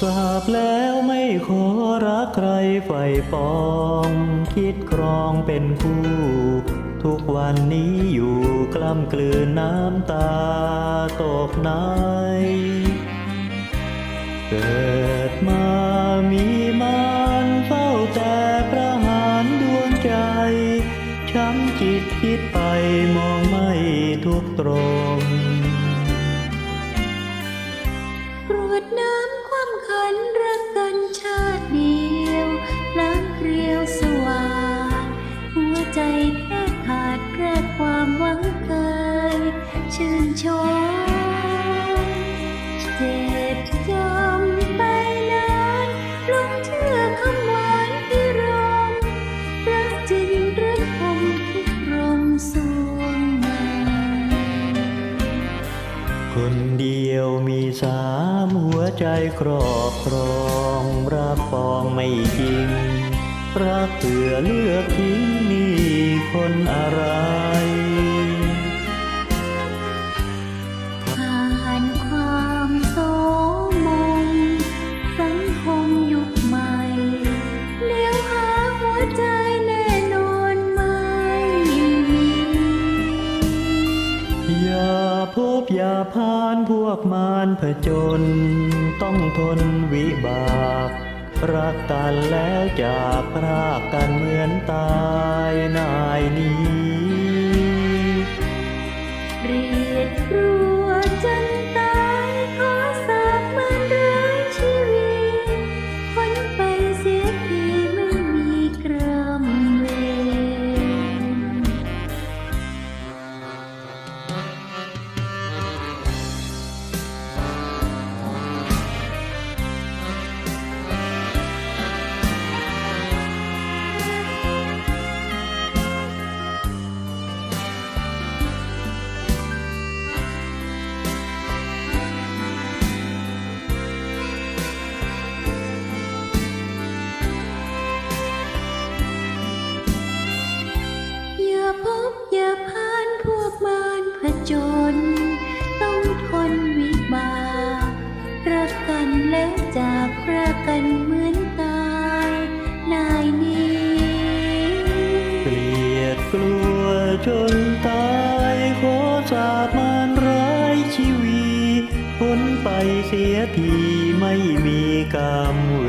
ทราบแล้วไม่ขอรักใครไฟปอง คิดครองเป็นคู่ ทุกวันนี้อยู่กล้ำกลืนน้ำตาตกในเกิดมามีมานเฝ้าแต่ประหารดวงใจ ช้ำจิตคิดไปมองไม่ทุกตรงรวดน้ กันรักกันชาติเดียวล้างเกลียวสว่างหัวใจแทบขาดแรกความหวังเคย ชื่นชมเจ็บจำไปนานลงเชื่อคำหวานพิรมรักจริงรักคมทุกรมสวงในคนเดียวมีสา ใจครอบครองรักปองไม่จริง รักเผื่อเลือกทิ้งมีคนอะไร วกมารผจญต้องทนวิบาก รักกันแล้วจากพรากกันเหมือนตายนายนี้ เรียนรู้ ไปเสียทีไม่มีกรรมเว